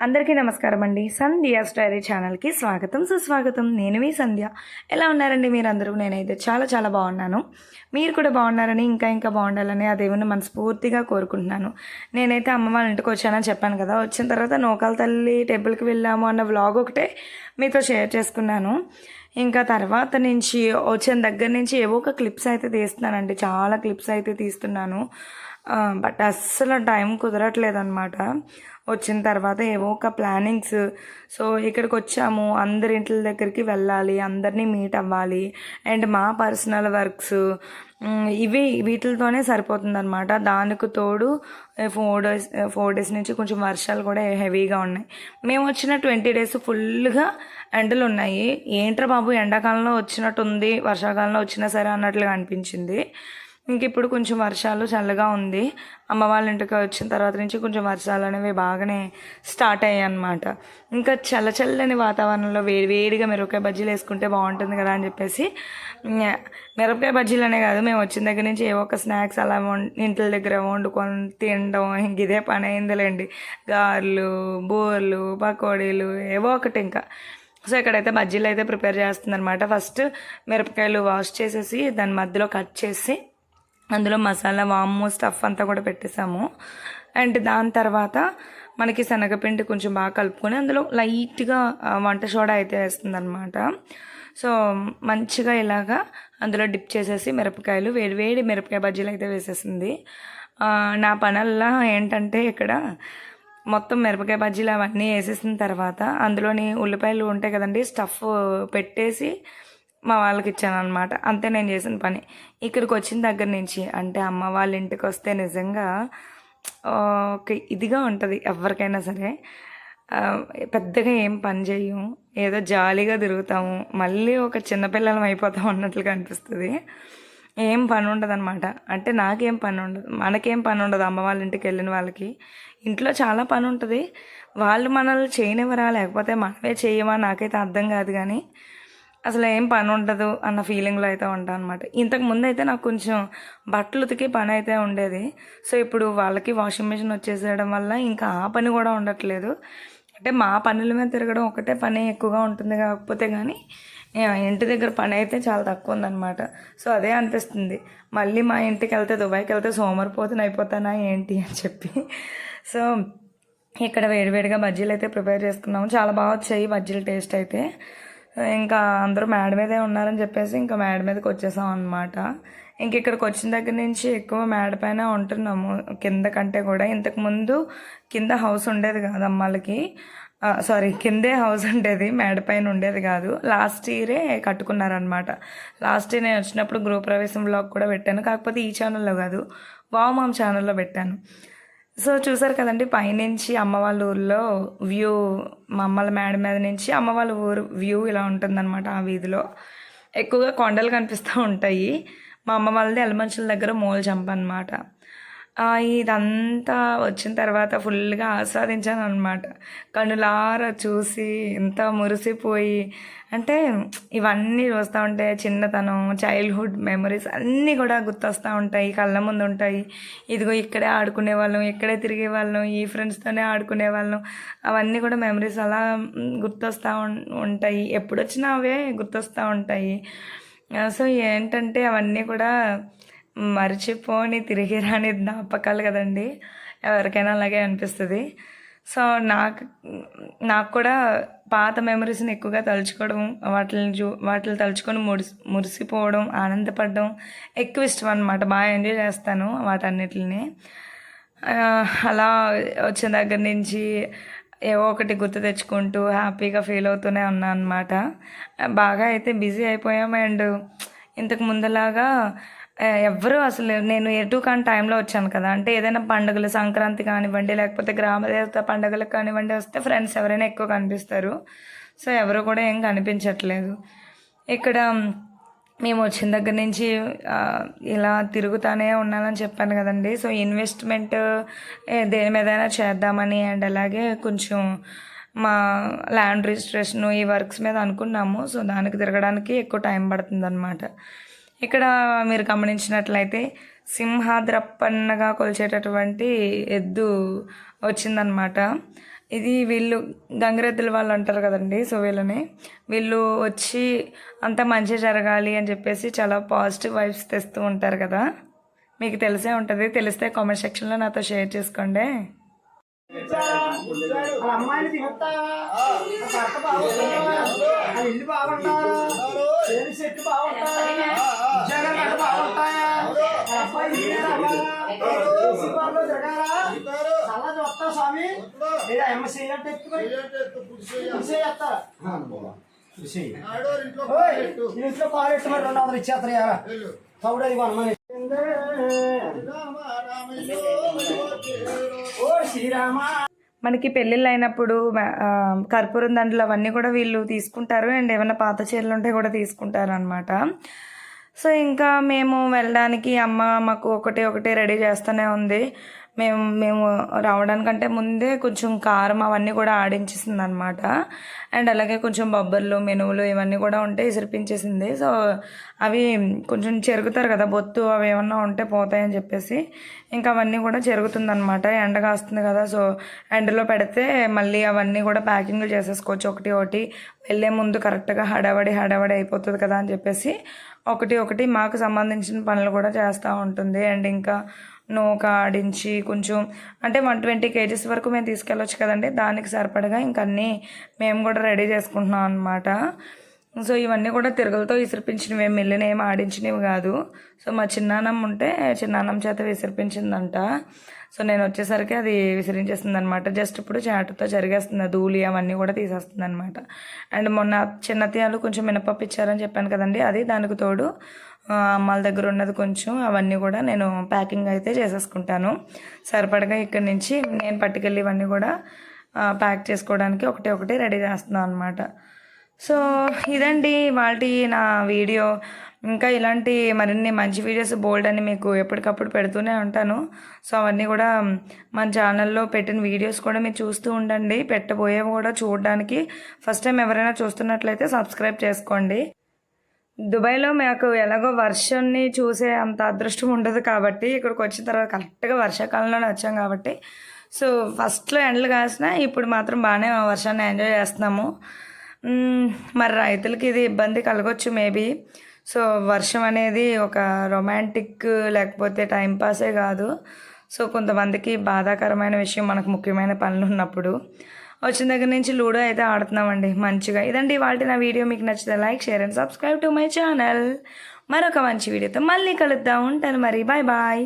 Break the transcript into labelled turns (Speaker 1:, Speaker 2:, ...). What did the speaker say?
Speaker 1: అందరికీ నమస్కారం అండి సంధ్య స్టైరీ ఛానల్కి స్వాగతం సుస్వాగతం. నేను మీ సంధ్య. ఎలా ఉన్నారండి మీరందరూ? నేనైతే చాలా చాలా బాగున్నాను. మీరు కూడా బాగున్నారని ఇంకా ఇంకా బాగుండాలని ఆ దేవుని మనస్ఫూర్తిగా కోరుకుంటున్నాను. నేనైతే అమ్మ వాళ్ళ ఇంటికి వచ్చానని చెప్పాను కదా వచ్చిన తర్వాత నోకాల తల్లి టెంపుల్కి వెళ్ళాము అన్న వ్లాగ్ ఒకటే మీతో షేర్ చేసుకున్నాను. ఇంకా తర్వాత నుంచి వచ్చిన దగ్గర నుంచి ఏవో ఒక క్లిప్స్ అయితే తీస్తున్నానండి. చాలా క్లిప్స్ అయితే తీస్తున్నాను. బట్ అస్సలు టైం కుదరట్లేదు అనమాట వచ్చిన తర్వాత ఏవో ఒక ప్లానింగ్స్ సో ఇక్కడికి వచ్చాము. అందరి ఇంట్ల దగ్గరికి వెళ్ళాలి. అందరినీ మీట్ అవ్వాలి. అండ్ మా పర్సనల్ వర్క్స్ ఇవి వీటితోనే సరిపోతుందన్నమాట. దానికి తోడు ఫోర్ డేస్ ఫోర్ డేస్ నుంచి కొంచెం వర్షాలు కూడా హెవీగా ఉన్నాయి. మేము వచ్చిన ట్వంటీ డేస్ ఫుల్గా ఎండలు ఉన్నాయి. ఏంట్రా బాబు ఎండాకాలంలో వచ్చినట్టుంది వర్షాకాలంలో వచ్చినా సరే అన్నట్లుగా అనిపించింది. ఇంక ఇప్పుడు కొంచెం వర్షాలు చల్లగా ఉంది. అమ్మ వాళ్ళ ఇంటికి వచ్చిన తర్వాత నుంచి కొంచెం వర్షాలు అనేవి బాగానే స్టార్ట్ అయ్యాయి అనమాట ఇంకా చల్ల చల్లని వాతావరణంలో వేడి వేడిగా మిరపకాయ బజ్జీలు వేసుకుంటే బాగుంటుంది కదా అని చెప్పేసి మిరపకాయ బజ్జీలు అనే కాదు మేము వచ్చిన దగ్గర నుంచి ఏవో ఒక స్నాక్స్ అలా ఇంట్ల దగ్గర వండుకొని తినడం ఇంక ఇదే పని అయిందిలేండి. గారెలు బోర్లు పకోడీలు ఏవో ఒకటి ఇంకా. సో ఇక్కడైతే బజ్జీలు అయితే ప్రిపేర్ చేస్తుందనమాట ఫస్ట్ మిరపకాయలు వాష్ చేసేసి దాని మధ్యలో కట్ చేసి అందులో మసాలా వాము స్టఫ్ అంతా కూడా పెట్టేసాము అండ్ దాని తర్వాత మనకి శనగపిండి కొంచెం బాగా కలుపుకొని అందులో లైట్గా వంట సోడా అయితే వేస్తుందన్నమాట. సో మంచిగా ఇలాగా అందులో డిప్ చేసేసి మిరపకాయలు వేడి వేడి మిరపకాయ బజ్జీలు అయితే వేసేసింది. నా పనల్లా ఏంటంటే ఇక్కడ మొత్తం మిరపకాయ బజ్జీలు అవన్నీ వేసేసిన తర్వాత అందులోని ఉల్లిపాయలు ఉంటాయి కదండి స్టఫ్ పెట్టేసి మా వాళ్ళకి ఇచ్చాను అనమాట అంతే నేను చేసిన పని. ఇక్కడికి వచ్చిన దగ్గర నుంచి అంటే అమ్మ వాళ్ళ ఇంటికి వస్తే నిజంగా ఒక ఇదిగా ఉంటుంది ఎవరికైనా సరే. పెద్దగా ఏం పని చేయము. ఏదో జాలీగా తిరుగుతాము. మళ్ళీ ఒక చిన్నపిల్లలం అయిపోతాం అన్నట్లుగా అనిపిస్తుంది ఏం పని ఉండదు అనమాట అంటే నాకేం పని ఉండదు. మనకేం పని ఉండదు అమ్మ వాళ్ళ ఇంటికి వెళ్ళిన వాళ్ళకి. ఇంట్లో చాలా పని ఉంటుంది. వాళ్ళు మనల్ని చేయనివ్వరా లేకపోతే మనమే చేయమా నాకైతే అర్థం కాదు కానీ అసలు ఏం పని ఉండదు అన్న ఫీలింగ్లో అయితే ఉంటాను అనమాట ఇంతకు ముందు అయితే నాకు కొంచెం బట్టలు ఉతికి పని అయితే ఉండేది. సో ఇప్పుడు వాళ్ళకి వాషింగ్ మిషన్ వచ్చేసేయడం వల్ల ఇంకా ఆ పని కూడా ఉండట్లేదు. అంటే మా పనుల మీద తిరగడం ఒకటే పని ఎక్కువగా ఉంటుంది కాకపోతే కానీ ఇంటి దగ్గర పని అయితే చాలా తక్కువ ఉందన్నమాట. సో అదే అనిపిస్తుంది. మళ్ళీ మా ఇంటికి వెళ్తే దుబాయ్కి వెళ్తే సోమరిపోతున్న అయిపోతానా ఏంటి అని చెప్పి. సో ఇక్కడ వేడివేడిగా బజ్జీలు అయితే ప్రిపేర్ చేసుకున్నాము. చాలా బాగా వచ్చాయి బజ్జీల టేస్ట్ అయితే. ఇంకా అందరూ మేడ మీదే ఉన్నారని చెప్పేసి ఇంకా మేడ మీదకి వచ్చేసాం అనమాట ఇంక ఇక్కడికి వచ్చిన దగ్గర నుంచి ఎక్కువ మేడ పైన ఉంటున్నాము. కింద కంటే కూడా. ఇంతకుముందు కింద హౌస్ ఉండేది కాదు అమ్మాలకి సారీ కిందే హౌస్ ఉండేది. మేడ పైన ఉండేది కాదు. లాస్ట్ ఇయరే కట్టుకున్నారనమాట లాస్ట్ ఇయర్ నేను వచ్చినప్పుడు గృహప్రవేశం బ్లాగ్ కూడా పెట్టాను. కాకపోతే ఈ ఛానల్లో కాదు వావ్ మామ్ ఛానల్లో పెట్టాను. సో చూసారు కదండి పైనుంచి అమ్మ వాళ్ళ ఊర్లో వ్యూ మా అమ్మల మేడ మీద నుంచి అమ్మ వాళ్ళ ఊరు వ్యూ ఇలా ఉంటుందన్నమాట ఆ వీధిలో. ఎక్కువగా కొండలు కనిపిస్తూ ఉంటాయి. మా అమ్మ వాళ్ళది ఎలమంచుల దగ్గర మూల చంప అనమాట ఇదంతా వచ్చిన తర్వాత ఫుల్గా ఆస్వాదించాను అనమాట కనులార చూసి ఎంత మురిసిపోయి అంటే ఇవన్నీ చూస్తూ ఉంటే చిన్నతనం చైల్డ్హుడ్ మెమరీస్ అన్నీ కూడా గుర్తొస్తూ ఉంటాయి కళ్ళ ముందు ఉంటాయి. ఇదిగో ఇక్కడే ఆడుకునే వాళ్ళం ఇక్కడే తిరిగే వాళ్ళం ఈ ఫ్రెండ్స్తోనే ఆడుకునే వాళ్ళం. అవన్నీ కూడా మెమరీస్ అలా గుర్తొస్తూ ఉంటాయి. ఎప్పుడొచ్చినా అవే గుర్తొస్తూ ఉంటాయి. సో ఏంటంటే అవన్నీ కూడా మర్చిపోని తిరిగి రాని జ్ఞాపకాలు కదండి. ఎవరికైనా అలాగే అనిపిస్తుంది. సో నాకు నాకు కూడా పాత మెమరీస్ని ఎక్కువగా తలుచుకోవడం వాటిని చూ వాటిని తలుచుకొని మురిసి మురిసిపోవడం ఆనందపడడం ఎక్కువ ఇష్టం అనమాట బాగా ఎంజాయ్ చేస్తాను వాటన్నిటిని. అలా వచ్చిన దగ్గర నుంచి ఏవో ఒకటి గుర్తు తెచ్చుకుంటూ హ్యాపీగా ఫీల్ అవుతూనే ఉన్నాను అనమాట బాగా అయితే బిజీ అయిపోయాం అండ్ ఇంతకు ముందులాగా ఎవ్వరు అసలు నేను ఎటు కాని టైంలో వచ్చాను కదా. అంటే ఏదైనా పండుగలు సంక్రాంతి కానివ్వండి లేకపోతే గ్రామదేవత పండుగలకు కానివ్వండి వస్తే ఫ్రెండ్స్ ఎవరైనా ఎక్కువ కనిపిస్తారు. సో ఎవరు కూడా ఏం కనిపించట్లేదు. ఇక్కడ మేము వచ్చిన దగ్గర నుంచి ఇలా తిరుగుతానే ఉన్నానని చెప్పాను కదండి. సో ఇన్వెస్ట్మెంట్ దేని మీదైనా చేద్దామని అండ్ అలాగే కొంచెం మా ల్యాండ్ రిజిస్ట్రేషన్ ఈ వర్క్స్ మీద అనుకున్నాము. సో దానికి తిరగడానికి ఎక్కువ టైం పడుతుంది అనమాట ఇక్కడ మీరు గమనించినట్లయితే సింహాద్రప్పన్నగా కొలిచేటటువంటి ఎద్దు వచ్చిందనమాట ఇది వీళ్ళు గంగిరెద్దుల వాళ్ళు అంటారు కదండి సో వీళ్ళని వీళ్ళు వచ్చి అంతా మంచి జరగాలి అని చెప్పేసి చాలా పాజిటివ్ వైబ్స్ తెస్తూ ఉంటారు కదా. మీకు తెలిసే ఉంటుంది. తెలిస్తే కామెంట్ సెక్షన్లో నాతో షేర్ చేసుకోండి.
Speaker 2: అమ్మాయిని తిరుగుతావా భర్త చెట్టు బాగుంటావా ఉద్యోగాలు బాగుంటాయా వాళ్ళ చూస్తా స్వామి లేదా ఎమ్మ చేయాలంటే ఎత్తుకొని ఇంట్లో కాలు ఎట్టు మరి రెండు వందలు ఇచ్చేస్తారా తౌడది కొనమని ఓ శ్రీరామ
Speaker 1: మనకి పెళ్ళిళ్ళు అయినప్పుడు కర్పూరం దండలు అవన్నీ కూడా వీళ్ళు తీసుకుంటారు. అండ్ ఏమైనా పాత చీరలు ఉంటే కూడా తీసుకుంటారు అనమాట సో ఇంకా మేము వెళ్ళడానికి అమ్మ మాకు ఒకటి ఒకటి రెడీ చేస్తూనే ఉంది. మేము మేము రావడానికంటే ముందే కొంచెం కారం అవన్నీ కూడా ఆడించేసింది అనమాట అండ్ అలాగే కొంచెం బొబ్బర్లు మెనువులు ఇవన్నీ కూడా ఉంటే ఇసిరిపించేసింది సో అవి కొంచెం చెరుగుతారు కదా బొత్తు అవి ఏమన్నా ఉంటే పోతాయని చెప్పేసి. ఇంకా అవన్నీ కూడా చెరుగుతుందనమాట. ఎండ కాస్తుంది కదా సో ఎండలో పెడితే మళ్ళీ అవన్నీ కూడా ప్యాకింగ్లు చేసేసుకోవచ్చు. ఒకటి ఒకటి వెళ్ళే ముందు కరెక్ట్గా హడావడి హడావడి అయిపోతుంది కదా అని చెప్పేసి. ఒకటి ఒకటి మాకు సంబంధించిన పనులు కూడా చేస్తూ ఉంటుంది. అండ్ ఇంకా నూక ఆడించి కొంచెం అంటే వన్ ట్వంటీ కేజీస్ వరకు మేము తీసుకెళ్ళొచ్చు కదండి. దానికి సరిపడగా ఇంకన్నీ అన్నీ మేము కూడా రెడీ చేసుకుంటున్నాం అనమాట సో ఇవన్నీ కూడా తిరుగులతో విసిరిపించినవి ఏం మిల్లిన ఏం ఆడించినవి కాదు. సో మా చిన్నానమ్మ ఉంటే చిన్నాన్నం చేత విసిరిపించిందంట. సో నేను వచ్చేసరికి అది విసిరించేస్తుంది అనమాట జస్ట్ ఇప్పుడు చాటుతో జరిగేస్తుంది ధూళి అవన్నీ కూడా తీసేస్తుంది అనమాట అండ్ మొన్న చిన్నతీయాలు కొంచెం మినపప్పు ఇచ్చారని చెప్పాను కదండి అది దానికి తోడు అమ్మాల దగ్గర ఉన్నది కొంచెం అవన్నీ కూడా నేను ప్యాకింగ్ అయితే చేసేసుకుంటాను. సరిపడగా ఇక్కడి నుంచి నేను పట్టుకెళ్ళి ఇవన్నీ కూడా ప్యాక్ చేసుకోవడానికి ఒకటి ఒకటి రెడీ చేస్తున్నాను అనమాట సో ఇదండి వాటి నా వీడియో. ఇంకా ఇలాంటి మరిన్ని మంచి వీడియోస్ బోల్డ్ అని మీకు ఎప్పటికప్పుడు పెడుతూనే ఉంటాను. సో అవన్నీ కూడా మన ఛానల్లో పెట్టిన వీడియోస్ కూడా మీరు చూస్తూ ఉండండి. పెట్టబోయేవి కూడా చూడడానికి. ఫస్ట్ టైం ఎవరైనా చూస్తున్నట్లయితే సబ్స్క్రైబ్ చేసుకోండి. దుబాయ్లో మాకు ఎలాగో వర్షాన్ని చూసే అంత అదృష్టం ఉండదు కాబట్టి ఇక్కడికి వచ్చిన తర్వాత కరెక్ట్గా వర్షాకాలంలోనే వచ్చాం కాబట్టి. సో ఫస్ట్లో ఎండలు కాసిన ఇప్పుడు మాత్రం బాగానే వర్షాన్ని ఎంజాయ్ చేస్తున్నాము. మరి రైతులకి ఇది ఇబ్బంది కలగొచ్చు మేబీ. సో వర్షం అనేది ఒక రొమాంటిక్ లేకపోతే టైంపాసే కాదు. సో కొంతమందికి బాధాకరమైన విషయం మనకు ముఖ్యమైన పనులు ఉన్నప్పుడు. వచ్చిన దగ్గర నుంచి లూడో అయితే ఆడుతున్నామండి మంచిగా. ఇదండి వాటి నా వీడియో. మీకు నచ్చితే like share and subscribe to my channel. మరొక మంచి వీడియోతో మళ్ళీ కలుద్దాం. ఉంటాను మరి. Bye bye.